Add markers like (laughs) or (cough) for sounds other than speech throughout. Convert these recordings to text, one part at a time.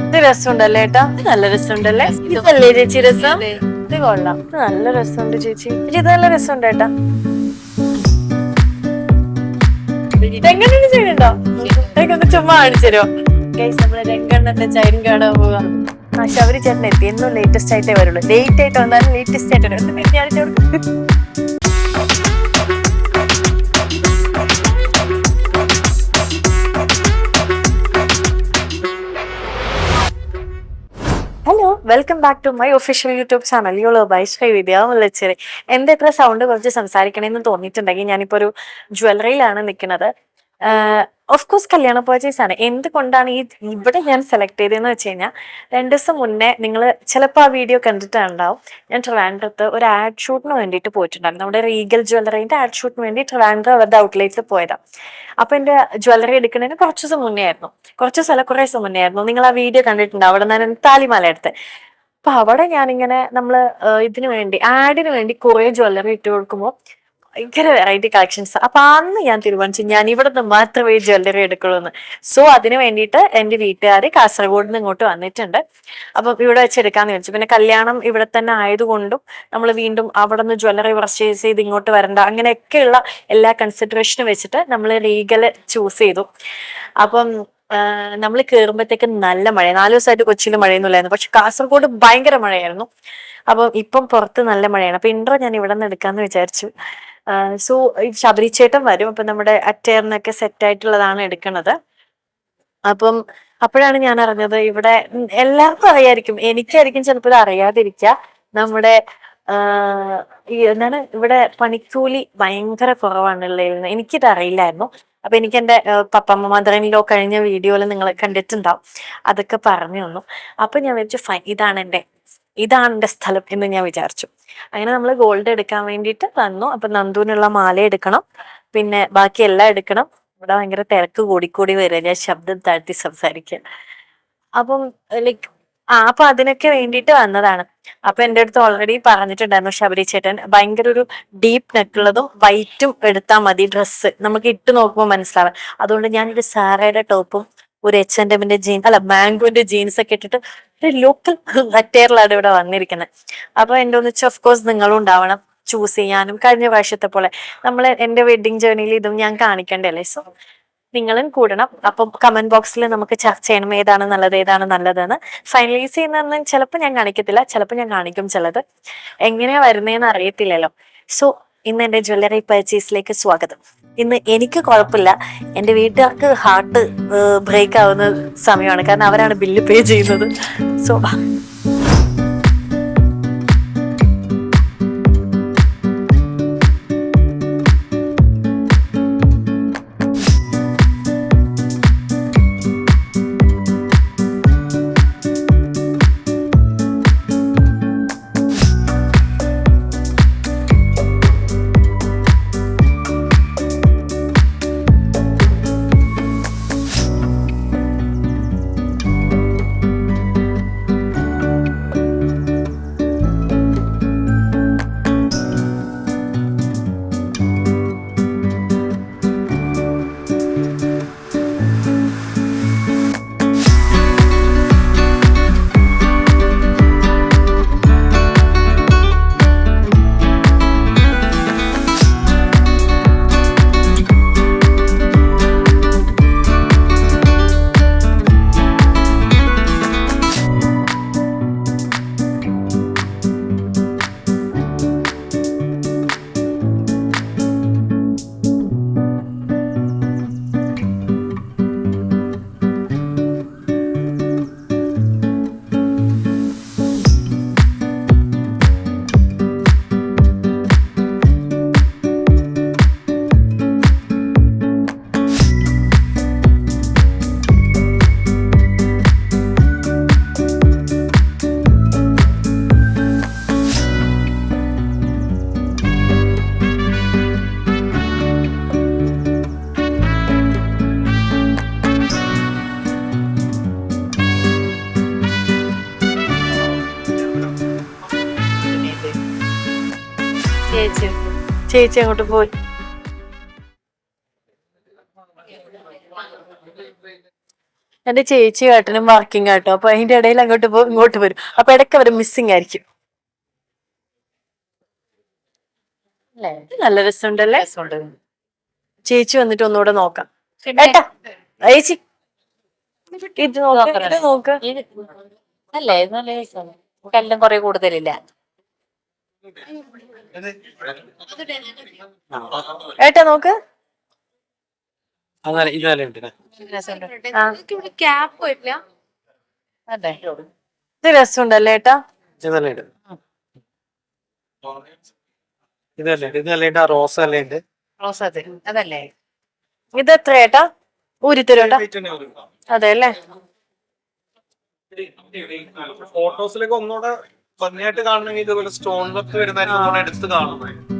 ഇത് രസമുണ്ടല്ലേ ഏട്ടാ? നല്ല രസമുണ്ടല്ലേ? ഇതല്ലേ ചേച്ചി രസം? ഇത്. കൊള്ളാം. നല്ല രസമുണ്ട് ചേച്ചി. ഇത് നല്ല രസമുണ്ട് ഏട്ടാ. എങ്ങനെയാണ് ചെയ്യണ്ടോ എനിക്കൊന്ന് ചുമ്മാ കാണിച്ചരോ നമ്മൾ രംഗണ്ണന്റെ ചൈൻ കാണാൻ പോവാ. ആ ശബരി ചേട്ടൻ എത്തി എന്നും ലേറ്റസ്റ്റ് ആയിട്ടേ വരുള്ളൂ. ലേറ്റ് ആയിട്ട് വന്നാലും ലേറ്റസ്റ്റ് ആയിട്ട് വരും. Welcome back to my official YouTube channel yolo by Srividya Mullacheri എത്ര സൗണ്ട് കുറച്ച് സംസാരിക്കണമെന്ന് തോന്നിയിട്ടുണ്ടെങ്കിൽ ഞാനിപ്പോ ഒരു ജ്വല്ലറിയിലാണ് നിൽക്കുന്നത് ഓഫ് കോഴ്സ് കല്യാണ പർച്ചേസ് ആണ്. എന്തുകൊണ്ടാണ് ഈ ഇവിടെ ഞാൻ സെലക്ട് ചെയ്തതെന്ന് വെച്ച് കഴിഞ്ഞാൽ രണ്ട് ദിവസം മുന്നേ നിങ്ങൾ ചിലപ്പോൾ ആ വീഡിയോ കണ്ടിട്ടുണ്ടാവും. ഞാൻ ട്രിവാൻഡ്രത്ത് ഒരു ആഡ് ഷൂട്ടിന് വേണ്ടിയിട്ട് പോയിട്ടുണ്ടായിരുന്നു. നമ്മുടെ റീഗൽ ജ്വല്ലറീന്റെ ആഡ് ഷൂട്ടിന് വേണ്ടി ട്രിവാൻഡ്രം അവരുടെ ഔട്ട്ലെറ്റിൽ പോയതാണ് അപ്പോൾ എന്റെ ജ്വല്ലറി എടുക്കുന്നതിന് കുറച്ച് ദിവസം മുന്നേ ആയിരുന്നു. കുറച്ച് സ്ഥലം കുറേ ദിവസം മുന്നേ ആയിരുന്നു. നിങ്ങൾ ആ വീഡിയോ കണ്ടിട്ടുണ്ടാവും അവിടെ നിന്ന് താലിമാല എടുത്ത്. അപ്പോൾ അവിടെ ഞാനിങ്ങനെ നമ്മൾ ഇതിനു വേണ്ടി ആഡിന് വേണ്ടി കുറേ ജ്വല്ലറി ഇട്ട് കൊടുക്കുമ്പോൾ ഭയങ്കര വെറൈറ്റി കളക്ഷൻസ് അപ്പൊ അന്ന് ഞാൻ തീരുമാനിച്ചു ഞാൻ ഇവിടെ നിന്ന് മാത്രമേ ജ്വല്ലറി എടുക്കുള്ളൂ എന്ന് സോ അതിന് വേണ്ടിയിട്ട് എന്റെ വീട്ടുകാർ കാസർഗോഡ് നിന്ന് ഇങ്ങോട്ട് വന്നിട്ടുണ്ട്. അപ്പം ഇവിടെ വെച്ച് എടുക്കാന്ന് വിചാരിച്ചു. പിന്നെ കല്യാണം ഇവിടെ തന്നെ ആയതുകൊണ്ടും നമ്മൾ വീണ്ടും അവിടെ നിന്ന് ജ്വല്ലറി പർച്ചേസ് ചെയ്ത് ഇങ്ങോട്ട് വരണ്ട അങ്ങനെയൊക്കെയുള്ള എല്ലാ കൺസിഡറേഷനും വെച്ചിട്ട് നമ്മൾ റീഗൽ ചൂസ് ചെയ്തു. അപ്പം നമ്മൾ കയറുമ്പോഴത്തേക്ക് നല്ല മഴ. നാല് ദിവസമായിട്ട് കൊച്ചിയിൽ മഴയൊന്നുമില്ലായിരുന്നു. പക്ഷെ കാസർഗോഡ് ഭയങ്കര മഴയായിരുന്നു. അപ്പം ഇപ്പം പുറത്ത് നല്ല മഴയാണ്. അപ്പൊ ഇൻട്രോ ഞാൻ ഇവിടെ നിന്ന് എടുക്കാന്ന് വിചാരിച്ചു. സോ ശബരിച്ചേട്ടൻ വരും. അപ്പൊ നമ്മുടെ അറ്റയറിനൊക്കെ സെറ്റ് ആയിട്ടുള്ളതാണ് എടുക്കണത്. അപ്പം അപ്പോഴാണ് ഞാൻ അറിഞ്ഞത് ഇവിടെ എല്ലാവർക്കും അറിയായിരിക്കും. എനിക്കായിരിക്കും ചിലപ്പോൾ ഇത് അറിയാതിരിക്കുക. നമ്മുടെ എന്താണ് ഇവിടെ പണിക്കൂലി ഭയങ്കര കുറവാണുള്ളത് എനിക്കിത് അറിയില്ലായിരുന്നു. അപ്പൊ എനിക്ക് എന്റെ പപ്പമ്മ മദറിനിലോ കഴിഞ്ഞ വീഡിയോയിൽ നിങ്ങൾ കണ്ടിട്ടുണ്ടാവും. അതൊക്കെ പറഞ്ഞു തന്നു അപ്പൊ ഞാൻ വിചാരിച്ചു ഇതാണ് എന്റെ ഇതാണ് എന്റെ സ്ഥലം എന്ന് ഞാൻ വിചാരിച്ചു. അങ്ങനെ നമ്മൾ ഗോൾഡ് എടുക്കാൻ വേണ്ടിയിട്ട് വന്നു. അപ്പൊ നന്ദുവിനുള്ള മാല എടുക്കണം. പിന്നെ ബാക്കി എല്ലാം എടുക്കണം. ഇവിടെ ഭയങ്കര തിരക്ക് കൂടിക്കൂടി വരിക. ഞാൻ ശബ്ദം താഴ്ത്തി സംസാരിക്കുക. അപ്പം ലൈക്ക് ആ അപ്പൊ അതിനൊക്കെ വേണ്ടിയിട്ട് വന്നതാണ്. അപ്പൊ എന്റെ അടുത്ത് ഓൾറെഡി പറഞ്ഞിട്ടുണ്ടായിരുന്നു ശബരി ചേട്ടൻ. ഭയങ്കര ഒരു ഡീപ്പ് നെക്കുള്ളതും വൈറ്റും എടുത്താൽ മതി ഡ്രസ്സ് നമുക്ക് ഇട്ട് നോക്കുമ്പോൾ മനസ്സിലാവാൻ. അതുകൊണ്ട് ഞാനൊരു സാറയുടെ ടോപ്പും ഒരു എച്ച് ആൻഡ് എമ്മിന്റെ ജീൻസ് അല്ല മാംഗോന്റെ ജീൻസ് ഒക്കെ ഇട്ടിട്ട് ഒരു ലോക്കൽ മറ്റേറിലാണ് (laughs) ഇവിടെ വന്നിരിക്കുന്നത്. അപ്പൊ എന്റെ ഒന്നിച്ച് ഓഫ്കോഴ്സ് നിങ്ങളും ഉണ്ടാവണം. ചൂസ് ചെയ്യാനും കഴിഞ്ഞ പ്രാവശ്യത്തെ പോലെ. നമ്മൾ എന്റെ വെഡിങ് ജേർണിയിൽ ഇതും ഞാൻ കാണിക്കണ്ടല്ലേ സോ നിങ്ങളും കൂടണം. അപ്പം കമന്റ് ബോക്സിൽ നമുക്ക് ചർച്ച ചെയ്യണം. ഏതാണ് നല്ലത് ഏതാണ് നല്ലതെന്ന്. ഫൈനലൈസ് ചെയ്യുന്നതെന്ന് ചിലപ്പോൾ ഞാൻ കാണിക്കത്തില്ല. ചിലപ്പോൾ ഞാൻ കാണിക്കും ചിലത്. എങ്ങനെയാ വരുന്നതെന്ന് അറിയത്തില്ലല്ലോ. സോ ഇന്ന് എന്റെ ജ്വല്ലറി പർച്ചേസിലേക്ക് സ്വാഗതം. ഇന്ന് എനിക്ക് കുഴപ്പമില്ല. എന്റെ വീട്ടുകാർക്ക് ഹാർട്ട് ബ്രേക്ക് ആവുന്ന സമയമാണ്. കാരണം അവരാണ് ബില്ല് പേ ചെയ്യുന്നത്. സോ ചേച്ചി അങ്ങോട്ട് പോയി. എന്റെ ചേച്ചി കാട്ടനും വർക്കിംഗ് ആട്ടോ അപ്പൊ അതിന്റെ ഇടയിൽ അങ്ങോട്ട് പോകും ഇങ്ങോട്ട് വരും. അപ്പൊ ഇടയ്ക്ക് അവർ മിസ്സിങ് ആയിരിക്കും. നല്ല രസമുണ്ടല്ലേ? ചേച്ചി വന്നിട്ട് ഒന്നുകൂടെ നോക്കാം. ഏട്ടാ ചേച്ചി. ഇത് നോക്ക്. നോക്കാം. അല്ലേ? നല്ല രസമാണ് കല്ലും കുറെ കൂടുതലില്ല. ഏട്ടാ നോക്ക് അങ്ങനെ ഉണ്ട് ക്യാപ്പ് അതെ ഇത് രസമുണ്ടല്ലേ ഏട്ടാ ഉണ്ട് ഇതല്ലേ ഉണ്ട് ഇത് നല്ല ഉണ്ട് ആ റോസ് നല്ല ഉണ്ട് റോസ് അത് അതല്ലേ ഇത് എത്ര ഏട്ടാ ഊരിത്തരോട്ടാ അതെ അല്ലേ ഫോട്ടോസിലേക്ക് ഒന്നുകൂടെ ഭംഗിയായിട്ട് കാണണമെങ്കിൽ ഇതുപോലെ വരുന്നതായിരിക്കും ഒന്നുകൂടെ എടുത്ത് കാണുന്നത്.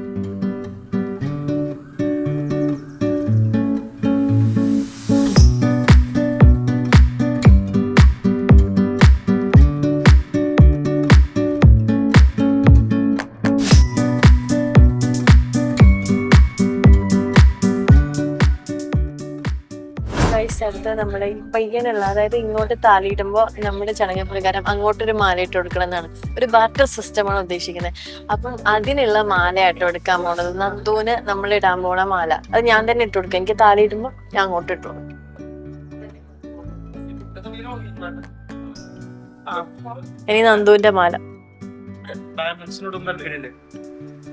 നമ്മുടെ ഈ പയ്യനുള്ള അതായത് ഇങ്ങോട്ട് താലിയിടുമ്പോൾ നമ്മുടെ ചടങ്ങ് പ്രകാരം അങ്ങോട്ടൊരു മാല ഇട്ട് കൊടുക്കണം എന്നാണ്. ഒരു ബാറ്റർ സിസ്റ്റമാണ് ഉദ്ദേശിക്കുന്നത്. അപ്പം അതിനുള്ള മാലയായിട്ട് എടുക്കാൻ പോണത്. നന്ദൂന് നമ്മൾ ഇടാൻ പോണ മാല. അത് ഞാൻ തന്നെ ഇട്ട് കൊടുക്കാം. എനിക്ക് താലിയിടുമ്പോൾ ഞാൻ അങ്ങോട്ട് ഇട്ടു ഇനി നന്ദുവിന്റെ മാല.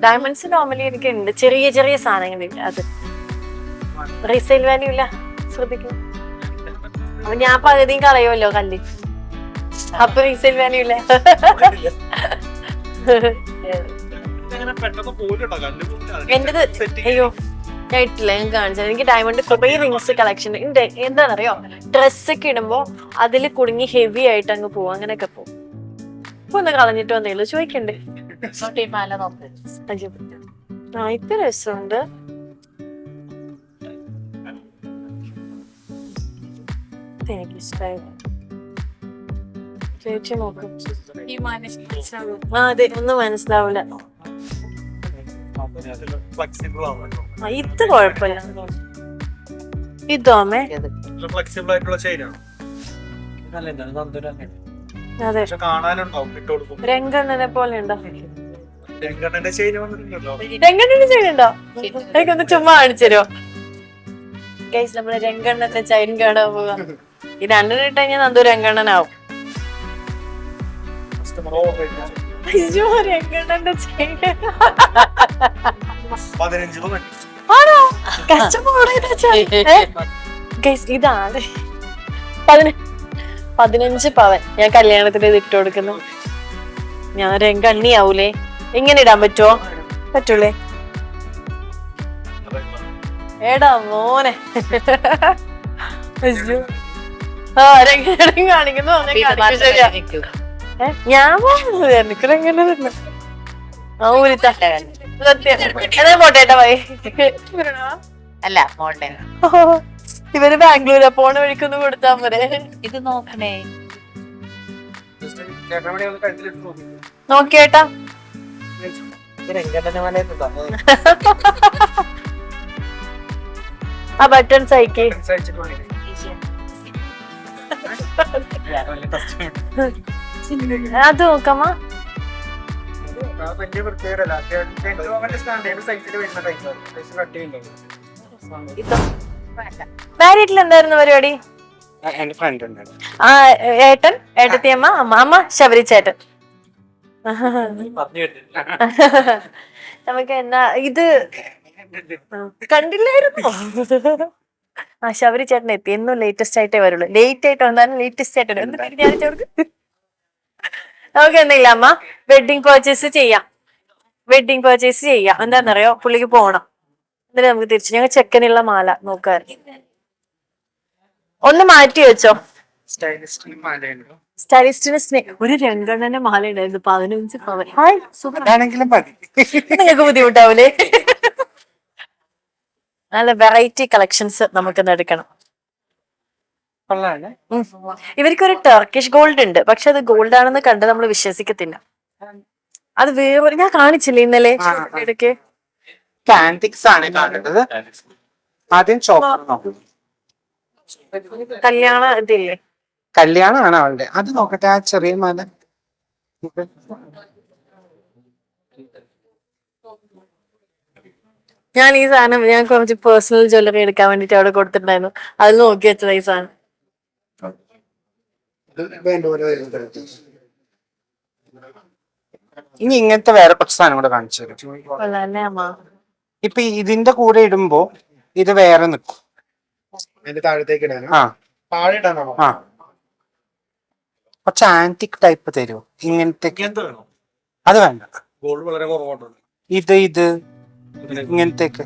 ഡയമണ്ട്സ് നോർമലി എനിക്ക് ഉണ്ട് ചെറിയ ചെറിയ സാധനങ്ങൾ അത്. റീസെയിൽ വാല്യൂ ഇല്ല. ശ്രദ്ധിക്കും അപ്പൊ ഞാൻ പകുതിയും കളയുമല്ലോ കല്ല്. അപ്പൊ റീസെയിൽ വാല്യൂ ഇല്ല എന്റത് അയ്യോ ഞാൻ ഇട്ടില്ല ഞാൻ കാണിച്ചത്. എനിക്ക് ഡയമണ്ട് കുറേ റിങ്സ് കളക്ഷൻ ഉണ്ട്. എന്താണെന്നറിയോ? ഡ്രസ് ഒക്കെ ഇടുമ്പോ അതിൽ കുടുങ്ങി ഹെവി ആയിട്ട് അങ്ങ് പോവും. അങ്ങനെയൊക്കെ പോവും. ഇപ്പൊ ഒന്ന് കളഞ്ഞിട്ട് വന്നേ ഉള്ളൂ. ചോദിക്കണ്ടേ. ആ ഇത്ര രസമുണ്ട്. ഇത് എനിക്ക് ഇഷ്ടായി ചേച്ചി നോക്കും ആ അതെ ഒന്നും മനസ്സിലാവില്ല ഇത് കുഴപ്പമില്ല ഇതോ അമ്മേ ഫ്ലെക്സിബിൾ ആയിട്ടുള്ള ചെയിനാണ് അതെ. രംഗണ്ണനെ പോലെ ഉണ്ടോ? രംഗണ്ണന്റെ ചെയിൻ വന്നിട്ടുണ്ടല്ലോ. ചെയ്യുന്നുണ്ടോ എനിക്കൊന്ന് ചുമ്മാ കാണിച്ചു തരുമോ ഗൈസ് നമ്മൾ രംഗണ്ണന്റെ ചൈൻ കാണാൻ പോവാ. ഈ രണ്ടെണ്ണം ഇട്ട് കഴിഞ്ഞാൽ നന്ദു രംഗണ്ണനാവും അയ്യോ രംഗണ്ണന്റെ ചൈൻ പതിനഞ്ച് പവൻ. ആണോ? കഷ്ടപ്പാട് (laughs) ഇതാണ്. പതിന പതിനഞ്ച് പവൻ. ഞാൻ കല്യാണത്തിന് ഇത് ഇട്ട് കൊടുക്കുന്നു. ഞാൻ രംഗണ്ണിയാവൂലേ എങ്ങനെ ഇടാൻ പറ്റുമോ പറ്റൂലേ എടാ മോനെ. അയ്യോ. കാണിക്കുന്നു ഞാൻ പോകുന്നത് എനിക്ക് രംഗണ്ണ തന്നെ? ആ ഊരിത്ത. സത്യം. എന്നാ പോട്ടെ അല്ല മോളുടെ ഇവർ ബാംഗ്ലൂരാ പോണ വഴിക്കൊന്ന് കൊടുത്താ പോരെ. ഇത് നോക്കണേ. നോക്കിയേട്ടാ. ആ ബട്ടൺസ് അയക്കി അത് വലിയ രണ്ട് വരുന്ന. മാരീഡിൽ എന്തായിരുന്നു പരിപാടി? ആ, എന്റെ ഫ്രണ്ട് ഉണ്ട് ആ ഏട്ടൻ ഏട്ടത്തി അമ്മ അമ്മ അമ്മ ശബരി ചേട്ടൻ. നമുക്ക് എന്നാ ഇത് കണ്ടില്ലായിരുന്നോ? ആ ശബരി ചേട്ടൻ എത്തി. എന്നും ലേറ്റസ്റ്റ് ആയിട്ടേ വരുള്ളൂ. ലേറ്റ് ആയിട്ട് വന്നാലും ലേറ്റസ്റ്റ് ആയിട്ട് വരും. നമുക്ക് എന്തെങ്കിലും അമ്മ. വെഡിങ് പർച്ചേസ് ചെയ്യാം. വെഡിങ് പർച്ചേസ് ചെയ്യാം. എന്താണെന്നറിയോ? പുള്ളിക്ക് പോകണം എന്നിട്ട് നമുക്ക് തിരിച്ചു. ഞങ്ങൾ ചെക്കനുള്ള മാല നോക്കാൻ ഒന്ന് മാറ്റി വെച്ചോ. സ്റ്റൈലിസ്റ്റിന് സ്നേ ഒരു രംഗണ്ണന്റെ മാല ഉണ്ടായിരുന്നു പതിനഞ്ച് പവൻ. നിങ്ങൾക്ക് ബുദ്ധിമുട്ടാവൂലേ? നല്ല വെറൈറ്റി കളക്ഷൻസ് നമുക്കിന്ന് എടുക്കണം. ഇവർക്ക് ഒരു ഇവർക്കൊരു ടർക്കിഷ് ഗോൾഡ് ഉണ്ട്. പക്ഷെ അത് ഗോൾഡ് ആണെന്ന് കണ്ട് നമ്മൾ വിശ്വസിക്കത്തില്ല. അത് വേറെ ഞാൻ കാണിച്ചില്ലേ ഇന്നലെ. ഇടയ്ക്ക്. ആണ് കാണേണ്ടത് ആദ്യം കല്യാണ ഇതില്ലേ? കല്യാണമാണ് അവളുടെ. അത് നോക്കട്ടെ ആ ചെറിയ മാല. ഞാൻ ഈ സാധനം ഞാൻ കുറച്ച് പേഴ്സണൽ ജ്വല്ലറി എടുക്കാൻ വേണ്ടിട്ട് അവിടെ കൊടുത്തിട്ടുണ്ടായിരുന്നു. അത് നോക്കി വെച്ചതാ ഈ സാധനം. ഇനി ഇങ്ങനത്തെ വേറെ കുറച്ച് സാധനം കൂടെ കാണിച്ചു തരും. കൊള്ളാല്ലേ അമ്മ? ഇപ്പൊ ഇതിന്റെ കൂടെ ഇടുമ്പോ ഇത് വേറെ നിക്കും. അതിന്റെ താഴത്തേക്ക് ഇടാനോ? ആ. താഴെ ഇടാനോ? ആ. കുറച്ച് ആന്റിക് ടൈപ്പ് തരുമോ ഇങ്ങനത്തെ അത് വേണ്ട. ഗോൾഡ് വളരെ ഇത് ഇത്. ഇങ്ങനത്തേക്ക്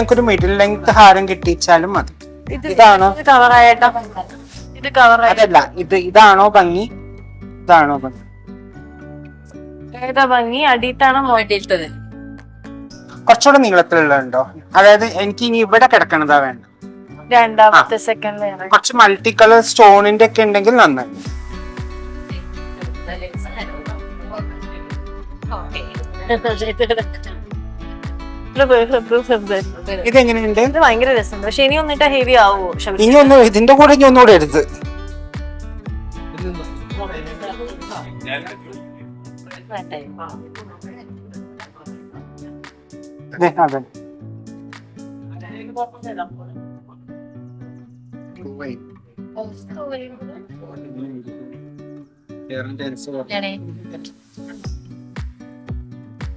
ഞങ്ങൾക്കൊരു മിഡിൽ ലെങ്ത് ഹാരം കിട്ടിച്ചാലും മതി. ഇതാണോ? ഇത് കവറായിട്ടാ ഇത് കവറായി അതല്ല ഇത് ഇതാണോ ഭംഗി? ഇതാണോ ഭംഗി? ഏതാ ഭംഗി? അടിയിട്ടാണോ മോട്ടിട്ടത് കുറച്ചുകൂടെ നീളത്തിലുള്ളതുണ്ടോ? അതായത് എനിക്ക് ഇനി ഇവിടെ കിടക്കണതാ വേണ്ട രണ്ടാമത്തെ സെക്കൻഡ് കുറച്ച് മൾട്ടി കളർ സ്റ്റോണിന്റെ ഒക്കെ ഉണ്ടെങ്കിൽ നന്നായി. (laughs) ഇതെങ്ങനെയുണ്ട്? ഇത് ഭയങ്കര രസമുണ്ട്. പക്ഷെ ഇനി ഒന്നിട്ട് ഹെവി ആവുമോ ശബരി ഇനി ഒന്ന് ഇതിന്റെ കൂടെ ഇനി ഒന്നുകൂടെ എടുത്ത്. ദേ, അതെ.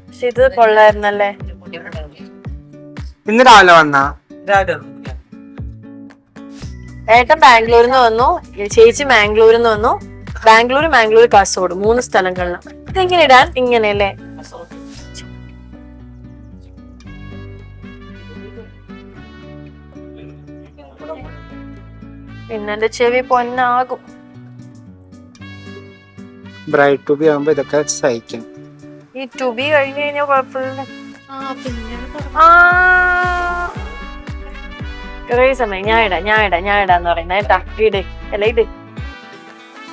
പക്ഷെ ഇത് കൊള്ളായിരുന്നല്ലേ? ഇന്ന് രാവിലെ വന്നാ? ഏട്ടൻ ബാംഗ്ലൂരിൽ നിന്ന് വന്നു. ചേച്ചി മാംഗ്ലൂരിൽ നിന്ന് വന്നു. ബാംഗ്ലൂർ മാംഗ്ലൂർ കാസർഗോഡ്. മൂന്ന് സ്ഥലങ്ങളിലാണ് ഇതെങ്ങനെ ഇടാൻ? ഇങ്ങനെയല്ലേ? പിന്നെ ചെവി പൊന്നാകും. ബ്രൈറ്റ് ടു ബി ആകുമ്പോ ഇതൊക്കെ സഹിക്കും. ഈ ടു ബി കഴിഞ്ഞു കഴിഞ്ഞാൽ കുഴപ്പമില്ല കുറേ ഞാൻ ഇടാം ഞാൻ ഇടാം ഞാൻ ഇടാന്ന് പറയുന്നത്. ഏട്ടാ ഇട് അല്ല ഇത്.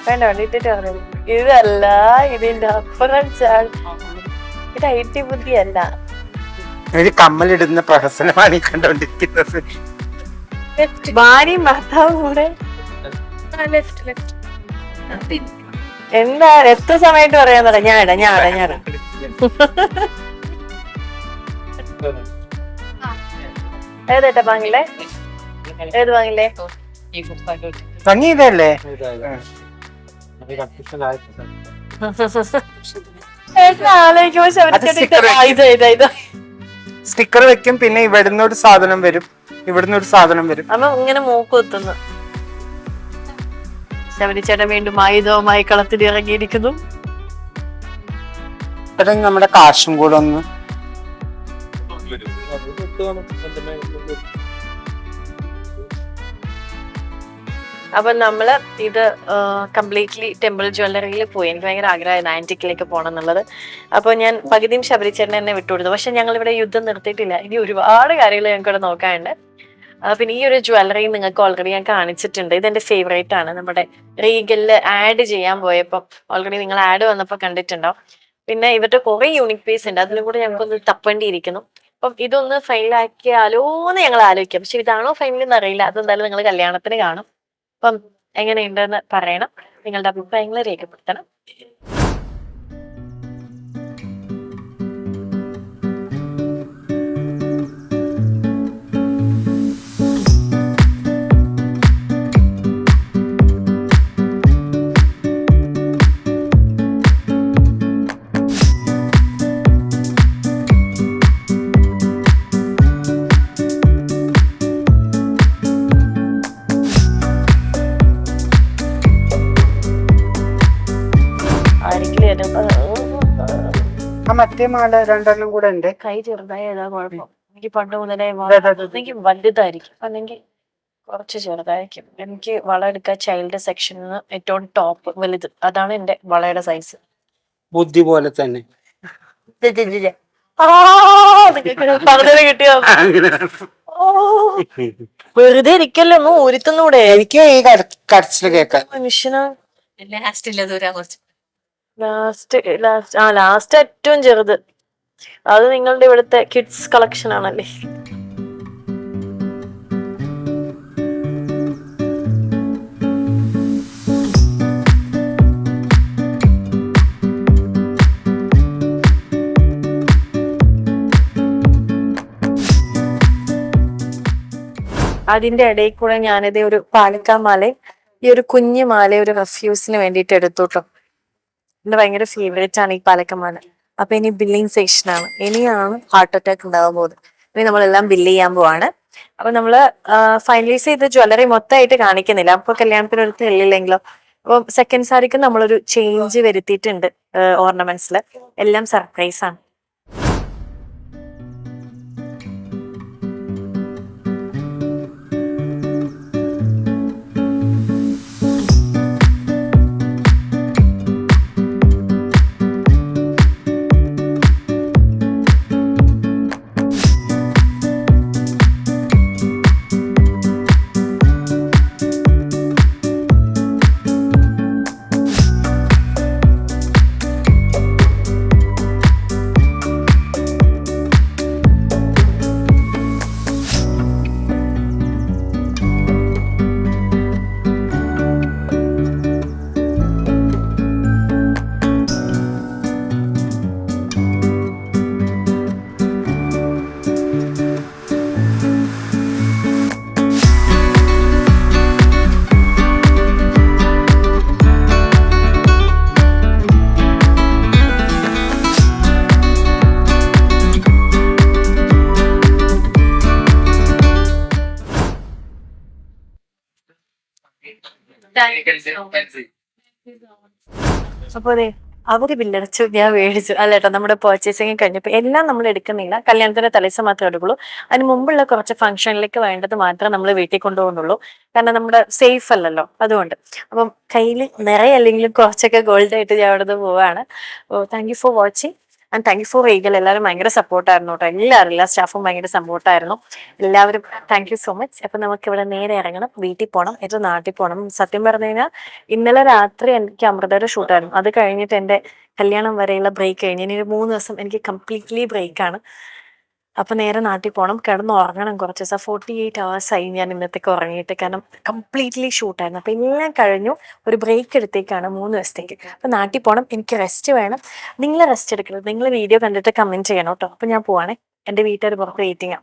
വേണ്ട വേണ്ട ഇട്ടിട്ട് പറഞ്ഞു ഇതല്ല ഇതിന്റെ അപ്പുറം ചാൾ ഇത് ഐ ടി ബുദ്ധിയല്ല. ഒരു കമ്മലിടുന്ന പ്രഹസനമാണ് ഈ കണ്ടോണ്ടിരിക്കുന്നത്. ഭാര്യയും ഭർത്താവും കൂടെ. ലെഫ്റ്റ് ലെഫ്റ്റ് എന്താ എത്ര സമയത്ത് പറയാൻ തുടങ്ങി ഞാൻ ഇടാം ഞാൻ ഇടാം ഞാൻ ഇടാം. (laughs) ഏതേട്ടാ വാങ്ങില്ലേ ഏത് വാങ്ങില്ലേ ഭംഗി ഇതല്ലേ? സ്റ്റിക്കർ വെക്കും. പിന്നെ ഇവിടുന്ന് ഒരു സാധനം വരും. ഇവിടുന്ന് ഒരു സാധനം വരും. അമ്മ ഇങ്ങനെ മൂക്ക് കുത്തുന്നു. ശബരിച്ചേട്ടൻ വീണ്ടും ആയുധവുമായി കളത്തിൽ ഇറങ്ങിയിരിക്കുന്നു നമ്മുടെ കാശും കൂടെ ഒന്ന് അപ്പൊ നമ്മൾ ഇത് കംപ്ലീറ്റ്ലി ടെമ്പിൾ ജ്വല്ലറിയിൽ പോയി. എനിക്ക് ഭയങ്കര ആഗ്രഹമായിരുന്നു ആന്റിക്കിലേക്ക് പോകണം എന്നുള്ളത്. അപ്പോൾ ഞാൻ പകുതിയും ശബരിച്ചേട്ടൻ എന്നെ വിട്ടുകൊടുത്തു. പക്ഷെ ഞങ്ങൾ ഇവിടെ യുദ്ധം നിർത്തിയിട്ടില്ല. ഇനി ഒരുപാട് കാര്യങ്ങൾ ഞങ്ങൾക്ക് ഇവിടെ നോക്കാനുണ്ട് പിന്നെ ഈ ഒരു ജ്വല്ലറി നിങ്ങൾക്ക് ഓൾറെഡി ഞാൻ കാണിച്ചിട്ടുണ്ട്. ഇത് ഇതെന്റെ ഫേവറേറ്റ് ആണ്. നമ്മുടെ റീഗലിൽ ആഡ് ചെയ്യാൻ പോയപ്പോൾ ഓൾറെഡി നിങ്ങൾ ആഡ് വന്നപ്പോൾ കണ്ടിട്ടുണ്ടോ പിന്നെ ഇവരുടെ കുറെ യൂണിക് പീസ് ഉണ്ട്. അതിലും കൂടെ ഞങ്ങൾക്കൊന്ന് തപ്പേണ്ടിയിരിക്കുന്നു. അപ്പം ഇതൊന്ന് ഫൈനലാക്കിയാലോ എന്ന് ഞങ്ങൾ ആലോചിക്കാം. പക്ഷെ ഇതാണോ ഫൈനൽ എന്ന് അറിയില്ല. അതെന്തായാലും നിങ്ങൾ കല്യാണത്തിന് കാണും. അപ്പം എങ്ങനെയുണ്ടെന്ന് പറയണം. നിങ്ങളുടെ അഭിപ്രായങ്ങൾ രേഖപ്പെടുത്തണം. ആരെങ്കിലും ആ മറ്റേ മാല രണ്ടെണ്ണം കൂടെ ഉണ്ട്. കൈ ചെറുതായി ഏതാ കുഴപ്പം? എനിക്ക് പണ്ട് മുതലേ. ഒന്നെങ്കിൽ വലുതായിരിക്കും. അല്ലെങ്കിൽ കുറച്ച് ചെറുതായിരിക്കും. എനിക്ക് വള എടുക്കുക ചൈൽഡ് സെക്ഷനിൽ നിന്ന് ഏറ്റവും ടോപ്പ് വലുത്. അതാണ് എന്റെ വളയുടെ സൈസ് ബുദ്ധി പോലെ തന്നെ. പറഞ്ഞത് കിട്ടിയോ? ഓ, വെറുതെ ഇരിക്കല്ലോ ഒന്ന് ഉരുത്തുന്നൂടെ എനിക്ക് ഈ കര- കരച്ചിൽ മനുഷ്യനാ മനുഷ്യനാ ഹാസ്റ്റില്ല ദൂരം കുറച്ച്. ലാസ്റ്റ് ലാസ്റ്റ് ആ ലാസ്റ്റ് ഏറ്റവും ചെറുത്. അത് നിങ്ങളുടെ ഇവിടുത്തെ കിഡ്സ് കളക്ഷൻ ആണല്ലേ? അതിന്റെ ഇടയിൽ കൂടെ ഞാനിതേ ഒരു പാലക്കാ മാലയും ഈ ഒരു കുഞ്ഞു മാല ഒരു റെഫ്യൂസിന് വേണ്ടിയിട്ട് എടുത്തു എന്റെ ഭയങ്കര ഫേവറേറ്റ് ആണ് ഈ പാലക്കമാല. അപ്പൊ ഇനി ബില്ലിംഗ് സെക്ഷൻ ആണ്. ഇനിയാണ് ഹാർട്ട് അറ്റാക്ക് ഉണ്ടാവാൻ പോകുന്നത്. ഇനി നമ്മളെല്ലാം ബില്ല് ചെയ്യാൻ പോവാണ്. അപ്പൊ നമ്മൾ ഫൈനലൈസ് ചെയ്ത ജ്വല്ലറി മൊത്തമായിട്ട് കാണിക്കുന്നില്ല. അപ്പൊ കല്യാണത്തിന് ഒരു തെല്ലില്ലെങ്കിലോ അപ്പൊ സെക്കൻഡ് സാരിക്ക് നമ്മളൊരു ചേഞ്ച് വരുത്തിയിട്ടുണ്ട് ഓർണമെന്റ്സിൽ എല്ലാം സർപ്രൈസ് ആണ്. അപ്പൊ അതെ അവർ ബില്ലടച്ചു ഞാൻ മേടിച്ചു. അല്ല കേട്ടോ നമ്മുടെ പർച്ചേസിങ് കഴിഞ്ഞപ്പോൾ എല്ലാം നമ്മൾ എടുക്കുന്നില്ല. കല്യാണത്തിന്റെ തലേസം മാത്രമേ എടുക്കുള്ളൂ. അതിന് മുമ്പുള്ള കുറച്ച് ഫംഗ്ഷനിലേക്ക് വേണ്ടത് മാത്രം നമ്മൾ വീട്ടിൽ കൊണ്ടുപോകുന്നുള്ളൂ. കാരണം നമ്മുടെ സേഫ് അല്ലല്ലോ. അതുകൊണ്ട്. അപ്പം കയ്യിൽ നിറയെ അല്ലെങ്കിലും കുറച്ചൊക്കെ ഗോൾഡ് ആയിട്ട് ഞാൻ അവിടെ നിന്ന് പോവാണ് thank you for watching and thank you for eagle എല്ലാവരും ഭയങ്കര സപ്പോർട്ടായിരുന്നു കേട്ടോ എല്ലാവരും എല്ലാ സ്റ്റാഫും ഭയങ്കര സപ്പോർട്ടായിരുന്നു എല്ലാവരും താങ്ക് യു സോ മച്ച് അപ്പൊ നമുക്ക് ഇവിടെ നേരെ ഇറങ്ങണം. വീട്ടിൽ പോകണം ഏറ്റവും നാട്ടിൽ പോകണം സത്യം പറഞ്ഞു കഴിഞ്ഞാൽ ഇന്നലെ രാത്രി എനിക്ക് അമൃതയുടെ ഷൂട്ടായിരുന്നു അത് കഴിഞ്ഞിട്ട് എന്റെ കല്യാണം വരെയുള്ള ബ്രേക്ക് കഴിഞ്ഞ്. ഇനി ഒരു മൂന്ന് ദിവസം എനിക്ക് കംപ്ലീറ്റ്ലി ബ്രേക്കാണ് അപ്പൊ നേരെ നാട്ടിൽ പോകണം കിടന്ന് ഉറങ്ങണം കുറച്ച് ദിവസം. ഫോർട്ടി എയ്റ്റ് ആയി ഞാൻ ഇന്നത്തേക്ക് ഉറങ്ങിയിട്ട്. കാരണം കംപ്ലീറ്റ്ലി ഷൂട്ടായിരുന്നു അപ്പൊ എല്ലാം കഴിഞ്ഞു. ഒരു ബ്രേക്ക് എടുത്തേക്കാണ് മൂന്ന് ദിവസത്തേക്ക്. അപ്പൊ നാട്ടിൽ പോകണം എനിക്ക് റെസ്റ്റ് വേണം. നിങ്ങൾ റെസ്റ്റ് എടുക്കണം. നിങ്ങൾ വീഡിയോ കണ്ടിട്ട് കമന്റ് ചെയ്യണം കേട്ടോ. അപ്പൊ ഞാൻ പോവാണേ. എന്റെ വീട്ടുകാർ പുറത്ത് വെയിറ്റിംഗ്